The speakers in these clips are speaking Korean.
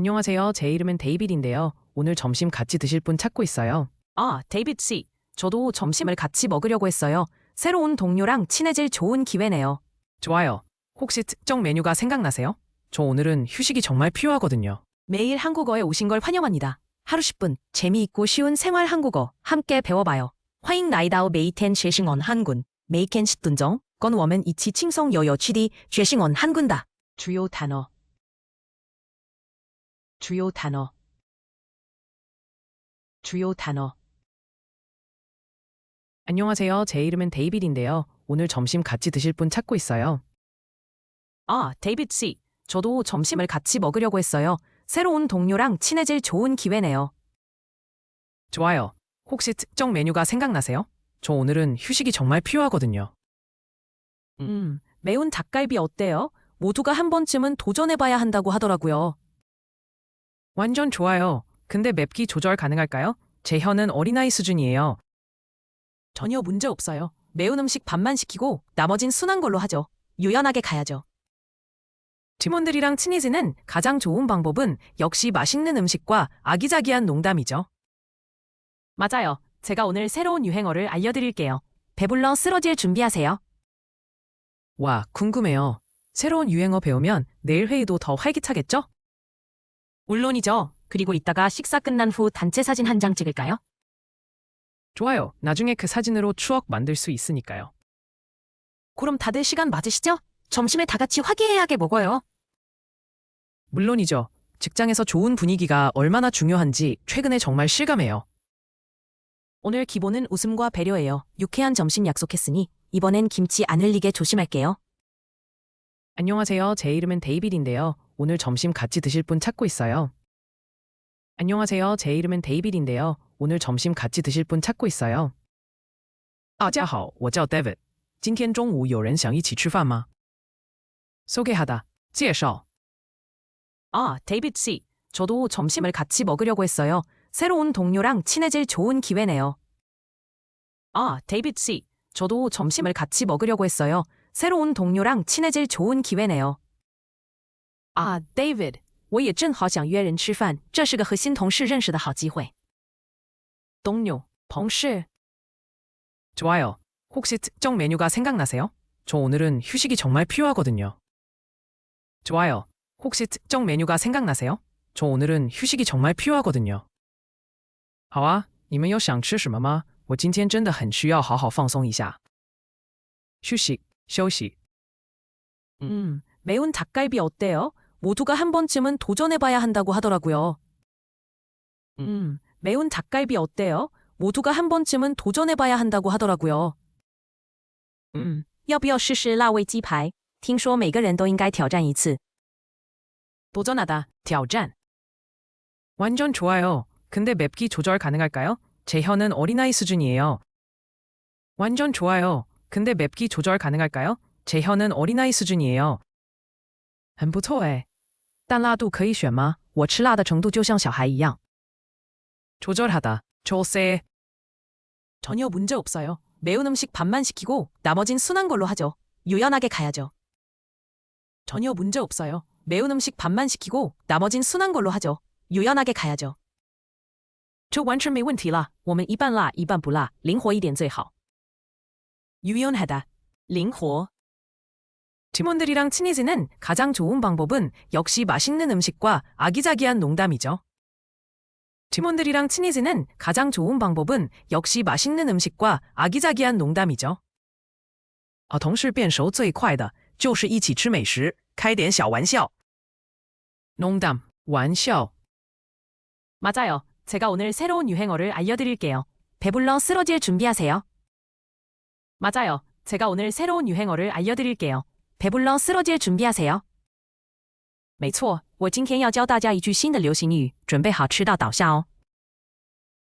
안녕하세요. 제 이름은 데이빗인데요. 오늘 점심 같이 드실 분 찾고 있어요. 아, 데이빗 씨. 저도 점심을 같이 먹으려고 했어요. 새로운 동료랑 친해질 좋은 기회네요. 좋아요. 혹시 특정 메뉴가 생각나세요? 저 오늘은 휴식이 정말 필요하거든요. 매일 한국어에 오신 걸 환영합니다. 하루 10분 재미있고 쉬운 생활 한국어 함께 배워봐요. 화잉 나이다오 메이텐 쉐싱언 한군 메이켄 10분정 건워멘 이치 칭성 여여 취디 쉐싱언 한군다. 주요 단어 주요 단어. 주요 단어. 안녕하세요. 제 이름은 데이빗인데요. 오늘 점심 같이 드실 분 찾고 있어요. 아, 데이빗 씨. 저도 점심을 같이 먹으려고 했어요. 새로운 동료랑 친해질 좋은 기회네요. 좋아요. 혹시 특정 메뉴가 생각나세요? 저 오늘은 휴식이 정말 필요하거든요. 음, 매운 닭갈비 어때요? 모두가 한 번쯤은 도전해봐야 한다고 하더라고요. 완전 좋아요. 근데 맵기 조절 가능할까요? 제 혀는 어린아이 수준이에요. 전혀 문제 없어요. 매운 음식 반만 시키고 나머진 순한 걸로 하죠. 유연하게 가야죠. 팀원들이랑 친해지는 가장 좋은 방법은 역시 맛있는 음식과 아기자기한 농담이죠. 맞아요. 제가 오늘 새로운 유행어를 알려드릴게요. 배불러 쓰러질 준비하세요. 와, 궁금해요. 새로운 유행어 배우면 내일 회의도 더 활기차겠죠? 물론이죠. 그리고 이따가 식사 끝난 후 단체 사진 한 장 찍을까요? 좋아요. 나중에 그 사진으로 추억 만들 수 있으니까요. 그럼 다들 시간 맞으시죠? 점심에 다 같이 화기애애하게 먹어요. 물론이죠. 직장에서 좋은 분위기가 얼마나 중요한지 최근에 정말 실감해요. 오늘 기본은 웃음과 배려예요. 유쾌한 점심 약속했으니 이번엔 김치 안 흘리게 조심할게요. 안녕하세요. 제 이름은 데이빗인데요. 오늘 점심 같이 드실 분 찾고 있어요. 안녕하세요. 제 이름은 데이빗인데요. 오늘 점심 같이 드실 분 찾고 있어요. 大家好,我叫 David. 今天中午有人想一起吃饭吗? 소개하다, 介绍. 아, 데이빗 씨. 저도 점심을 같이 먹으려고 했어요. 새로운 동료랑 친해질 좋은 기회네요. 아, 데이빗 씨. 저도 점심을 같이 먹으려고 했어요. 새로운 동료랑 친해질 좋은 기회네요. 아, David. 我也正好想约人吃饭，这是个和新同事认识的好机会。동료, 同事. 좋아요. 혹시 특정 메뉴가 생각나세요? 저 오늘은 휴식이 정말 필요하거든요. 좋아요. 혹시 특정 메뉴가 생각나세요? 저 오늘은 휴식이 정말 필요하거든요. 好啊，你们有想吃什么吗？我今天真的很需要好好放松一下。휴식, 休息. 음, 매운 닭갈비 어때요? 모두가 한 번쯤은 도전해봐야 한다고 하더라고요. 음, 매운 닭갈비 어때요? 모두가 한 번쯤은 도전해봐야 한다고 하더라고요. 음, 要不要试试辣味鸡排?听说每个人都应该挑战一次. 도전하다, 挑战. 완전 좋아요. 근데 맵기 조절 가능할까요? 제 혀는 어린아이 수준이에요. 완전 좋아요. 근데 맵기 조절 가능할까요? 제 혀는 어린아이 수준이에요. 很不错诶。 但辣度可以选吗?我吃辣的程度就像小孩一样. 조절하다, 조세. 전혀 문제 없어요. 매운 음식 반만 시키고 나머진 순한 걸로 하죠. 유연하게 가야죠. 전혀 문제 없어요. 매운 음식 반만 시키고 나머진 순한 걸로 하죠. 유연하게 가야죠. 这完全没问题了。我们一半辣，一半不辣，灵活一点最好。유연하다, 灵活. 팀원들이랑 친해지는 가장 좋은 방법은 역시 맛있는 음식과 아기자기한 농담이죠. 팀원들이랑 친해지는 가장 좋은 방법은 역시 맛있는 음식과 아기자기한 농담이죠. 和同事变熟最快的就是一起吃美食，开点小玩笑。농담, 玩笑. 맞아요. 제가 오늘 새로운 유행어를 알려드릴게요. 배불러 쓰러질 준비하세요. 맞아요. 제가 오늘 새로운 유행어를 알려드릴게요. 배불러 쓰러질 준비하세요. 没错，我今天要教大家一句新的流行语，准备好吃到倒下哦。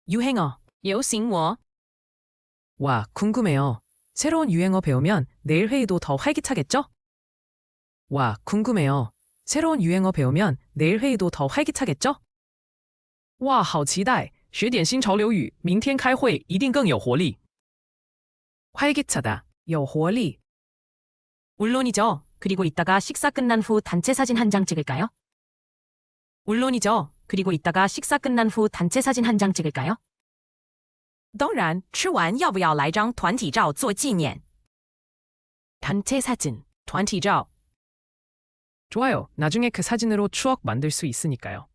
유행어, 流行我. 와, 궁금해요. 새로운 유행어 배우면 내일 회의도 더 활기차겠죠? 와, 궁금해요. 새로운 유행어 배우면 내일 회의도 더 활기차겠죠? 哇，好期待！学点新潮流语，明天开会一定更有活力。활기차다, 有活力. 물론이죠. 그리고 이따가 식사 끝난 후 단체 사진 한 장 찍을까요? 물론이죠. 그리고 이따가 식사 끝난 후 단체 사진 한 장 찍을까요? 当然，吃完要不要来张团体照做纪念？ 단체 사진, 团体照. 좋아요. 나중에 그 사진으로 추억 만들 수 있으니까요.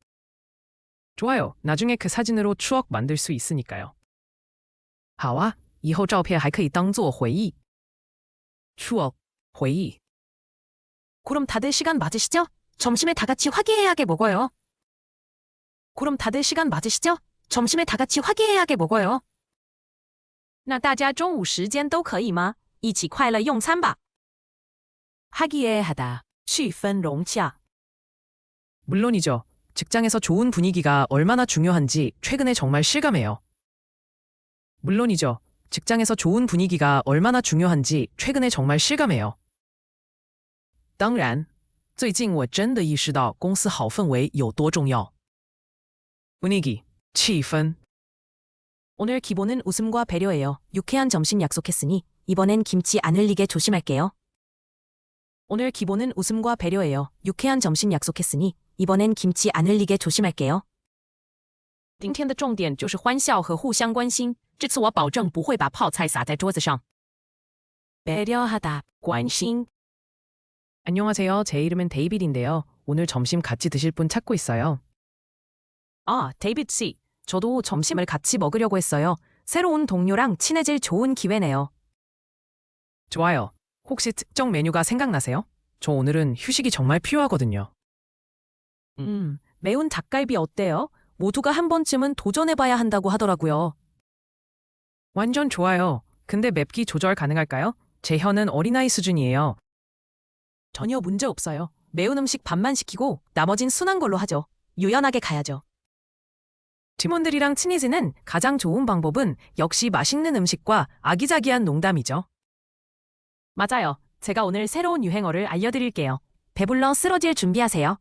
좋아요. 나중에 그 사진으로 추억 만들 수 있으니까요. 好啊，以后照片还可以当做回忆。추억, 回忆. 그럼 다들 시간 맞으시죠? 점심에 다 같이 화기애애하게 먹어요. 그럼 다들 시간 맞으시죠? 점심에 다 같이 화기애애하게 먹어요. 那大家中午时间都可以吗？一起快乐用餐吧。 화기애애하다, 气氛融洽. 물론이죠. 직장에서 좋은 분위기가 얼마나 중요한지 최근에 정말 실감해요. 물론이죠. 직장에서 좋은 분위기가 얼마나 중요한지 최근에 정말 실감해요. 当然，最近我真的意识到公司好氛围有多重要。분위기, 气氛. 오늘 기본은 웃음과 배려예요. 유쾌한 점심 약속했으니 이번엔 김치 안 흘리게 조심할게요. 오늘 기본은 웃음과 배려예요. 유쾌한 점심 약속했으니 이번엔 김치 안 흘리게 조심할게요. 今天的重点就是欢笑和互相关心。这次我保证不会把泡菜洒在桌子上。배려하다, 关心. 안녕하세요. 제 이름은 데이빗인데요. 오늘 점심 같이 드실 분 찾고 있어요. 아, 데이빗 씨. 저도 점심을 같이 먹으려고 했어요. 새로운 동료랑 친해질 좋은 기회네요. 좋아요. 혹시 특정 메뉴가 생각나세요? 저 오늘은 휴식이 정말 필요하거든요. 음, 매운 닭갈비 어때요? 모두가 한 번쯤은 도전해봐야 한다고 하더라고요. 완전 좋아요. 근데 맵기 조절 가능할까요? 제 혀는 어린아이 수준이에요. 전혀 문제 없어요. 매운 음식 반만 시키고 나머진 순한 걸로 하죠. 유연하게 가야죠. 팀원들이랑 친해지는 가장 좋은 방법은 역시 맛있는 음식과 아기자기한 농담이죠. 맞아요. 제가 오늘 새로운 유행어를 알려드릴게요. 배불러 쓰러질 준비하세요.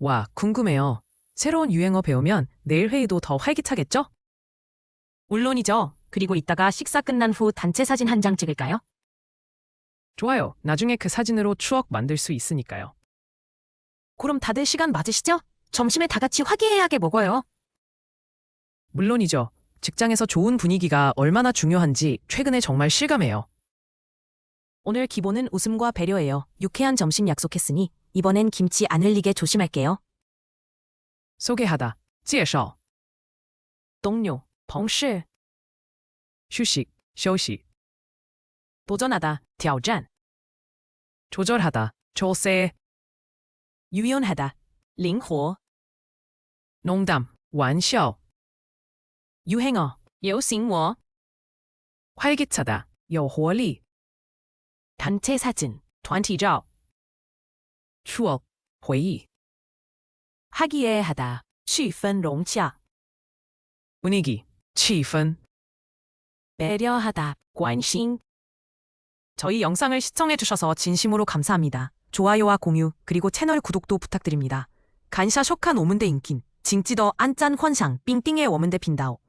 와, 궁금해요. 새로운 유행어 배우면 내일 회의도 더 활기차겠죠? 물론이죠. 그리고 이따가 식사 끝난 후 단체 사진 한 장 찍을까요? 좋아요. 나중에 그 사진으로 추억 만들 수 있으니까요. 그럼 다들 시간 맞으시죠? 점심에 다 같이 화기애애하게 먹어요. 물론이죠. 직장에서 좋은 분위기가 얼마나 중요한지 최근에 정말 실감해요. 오늘 기본은 웃음과 배려예요. 유쾌한 점심 약속했으니 이번엔 김치 안 흘리게 조심할게요. 소개하다, 介绍, 동료, 同事, 휴식, 休息, 도전하다, 挑战, 조절하다, 조세, 유연하다, 灵活, 농담, 玩笑, 유행어, 流行我, 활기차다, 有活力, 단체 사진, 团体照, 추억, 回忆, 화기애애하다, 气氛融洽, 분위기, 气氛. 배려하다, 关心. 저희 영상을 시청해주셔서 진심으로 감사합니다. 좋아요와 공유, 그리고 채널 구독도 부탁드립니다. 간샤 쇼칸 오문대 인킨, 징찌더 안짠 환상, 삥띵의 워문대 빈다오.